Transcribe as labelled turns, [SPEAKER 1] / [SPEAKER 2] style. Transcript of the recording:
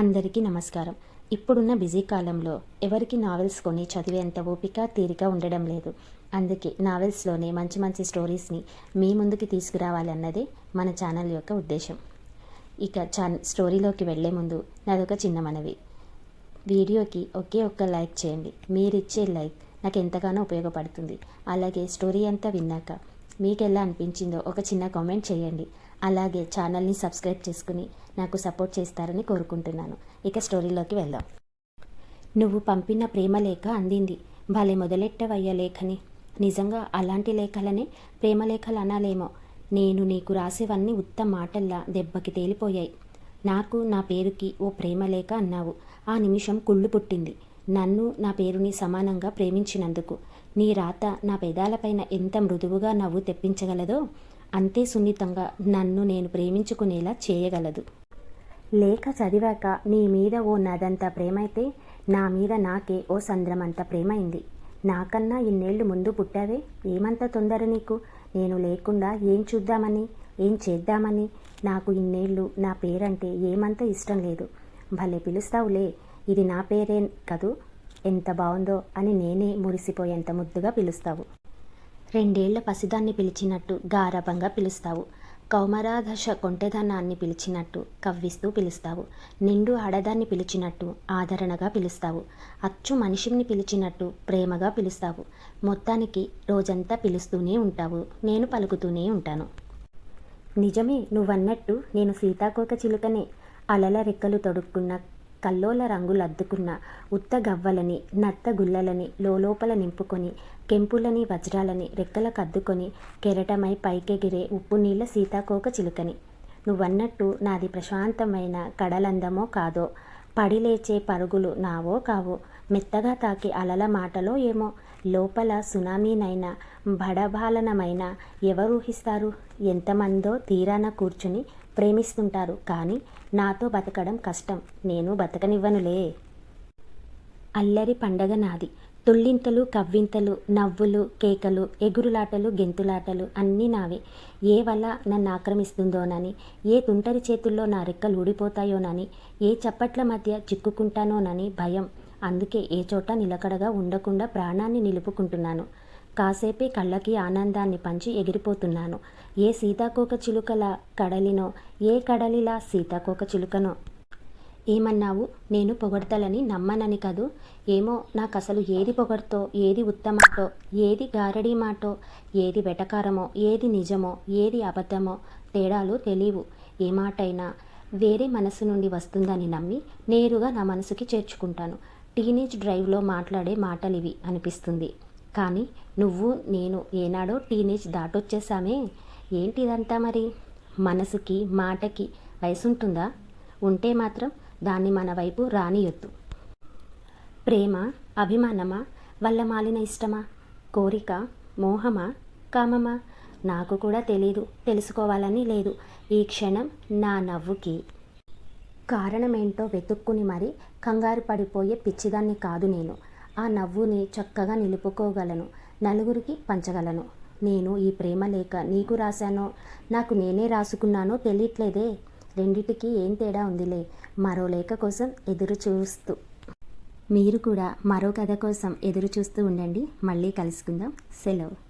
[SPEAKER 1] అందరికీ నమస్కారం. ఇప్పుడున్న బిజీ కాలంలో ఎవరికి నావెల్స్ కొని చదివేంత ఓపిక తీరిక ఉండడం లేదు. అందుకే నావెల్స్లోనే మంచి మంచి స్టోరీస్ని మీ ముందుకి తీసుకురావాలన్నదే మన ఛానల్ యొక్క ఉద్దేశం. ఇక ఛాన్ స్టోరీలోకి వెళ్ళే ముందు నాదొక చిన్న మనవి. వీడియోకి ఒకే ఒక్క లైక్ చేయండి. మీరిచ్చే లైక్ నాకు ఎంతగానో ఉపయోగపడుతుంది. అలాగే స్టోరీ అంతా విన్నాక మీకు ఎలా అనిపించిందో ఒక చిన్న కామెంట్ చేయండి. అలాగే ఛానల్ని సబ్స్క్రైబ్ చేసుకుని నాకు సపోర్ట్ చేస్తారని కోరుకుంటున్నాను. ఇక స్టోరీలోకి వెళ్దాం. నువ్వు పంపిన ప్రేమ లేఖ అందింది. భలే మొదలెట్టవయ్య లేఖని. నిజంగా అలాంటి లేఖలనే? ప్రేమ లేఖలు అనాలేమో. నేను నీకు రాసేవన్నీ ఉత్త మాటల్లా దెబ్బకి తేలిపోయాయి. నాకు నా పేరుకి ఓ ప్రేమ లేఖ అన్నావు. ఆ నిమిషం కుళ్ళు పుట్టింది. నన్ను నా పేరుని సమానంగా ప్రేమించినందుకు. నీ రాత నా పెదాలపైన ఎంత మృదువుగా నవ్వు తెప్పించగలదో అంతే సున్నితంగా నన్ను నేను ప్రేమించుకునేలా చేయగలదు. లేఖ చదివాక నీ మీద ఓ నదంత ప్రేమైతే నా మీద నాకే ఓ సంద్రమంత ప్రేమైంది. నాకన్నా ఇన్నేళ్ళు ముందు పుట్టావే ఏమంత తొందర నీకు? నేను లేకుండా ఏం చూద్దామని ఏం చేద్దామని? నాకు ఇన్నేళ్ళు నా పేరంటే ఏమంత ఇష్టం లేదు. భలే పిలుస్తావులే ఇది నా పేరే కదూ? ఎంత బాగుందో అని నేనే మురిసిపోయేంత ముద్దుగా పిలుస్తావు. రెండేళ్ళ పసిదాన్ని పిలిచినట్టు గారభంగా పిలుస్తావు. కౌమరాదశ కొంటెదనాన్ని పిలిచినట్టు కవ్విస్తూ పిలుస్తావు. నిండు ఆడదాన్ని పిలిచినట్టు ఆదరణగా పిలుస్తావు. అచ్చు మనిషిని పిలిచినట్టు ప్రేమగా పిలుస్తావు. మొత్తానికి రోజంతా పిలుస్తూనే ఉంటావు. నేను పలుకుతూనే ఉంటాను. నిజమే నువ్వన్నట్టు నేను సీతాకోక చిలుకనే అలల రెక్కలు తొడుక్కున్న కల్లోల రంగులు అద్దుకున్న ఉత్త గవ్వలని నత్త గుల్లలని లోలోపల నింపుకొని కెంపులని వజ్రాలని రెక్కలకు అద్దుకొని కెరటమై పైకెగిరే ఉప్పు నీళ్ళ సీతాకోక చిలుకని. నువ్వన్నట్టు నాది ప్రశాంతమైన కడలందమో కాదో పడిలేచే పరుగులు నావో కావో మెత్తగా తాకి అలల మాటలో ఏమో లోపల సునామీనైనా బడబాలనమైన ఎవరు ఊహిస్తారు? ఎంతమందో తీరాన కూర్చుని ప్రేమిస్తుంటారు కానీ నాతో బతకడం కష్టం. నేను బతకనివ్వనులే. అల్లరి పండగ నాది. తుళ్ళింతలు కవ్వింతలు నవ్వులు కేకలు ఎగురులాటలు గెంతులాటలు అన్నీ నావే. ఏ వల్ల నన్ను ఆక్రమిస్తుందోనని ఏ తుంటరి చేతుల్లో నా రెక్కలు ఊడిపోతాయోనని ఏ చప్పట్ల మధ్య చిక్కుకుంటానోనని భయం. అందుకే ఏ చోట నిలకడగా ఉండకుండా ప్రాణాన్ని నిలుపుకుంటున్నాను. కాసేపే కళ్ళకి ఆనందాన్ని పంచి ఎగిరిపోతున్నాను. ఏ సీతాకోక చిలుకల కడలినో ఏ కడలిలా సీతాకోక చిలుకనో. ఏమన్నావు? నేను పొగడతలని నమ్మనని కదూ? ఏమో నాకు అసలు ఏది పొగడతో ఏది ఉత్తమాటో ఏది గారడీ మాటో ఏది వెటకారమో ఏది నిజమో ఏది అబద్ధమో తేడాలు తెలియవు. ఏ మాటైనా వేరే మనసు నుండి వస్తుందని నమ్మి నేరుగా నా మనసుకి చేర్చుకుంటాను. టీనేజ్ డ్రైవ్లో మాట్లాడే మాటలివి అనిపిస్తుంది. కానీ నువ్వు నేను ఏనాడో టీనేజ్ దాటొచ్చేసామే ఏంటిదంతా మరి? మనసుకి మాటకి వయసుంటుందా? ఉంటే మాత్రం దాన్ని మన వైపు రానియొద్దు. ప్రేమ అభిమానమా? వల్ల మాలిన ఇష్టమా? కోరిక మోహమా? కామమా? నాకు కూడా తెలీదు తెలుసుకోవాలని లేదు. ఈ క్షణం నా నవ్వుకి కారణమేంటో వెతుక్కుని మరి కంగారు పడిపోయే పిచ్చిదాన్ని కాదు నేను. ఆ నవ్వుని చక్కగా నిలుపుకోగలను నలుగురికి పంచగలను. నేను ఈ ప్రేమ లేఖ నీకు రాశానో నాకు నేనే రాసుకున్నానో తెలియట్లేదే. రెండిటికి ఏం తేడా ఉందిలే మరో లేఖ కోసం ఎదురు చూస్తూ. మీరు కూడా మరో కథ కోసం ఎదురు చూస్తూ ఉండండి. మళ్ళీ కలుసుకుందాం. సెలవు.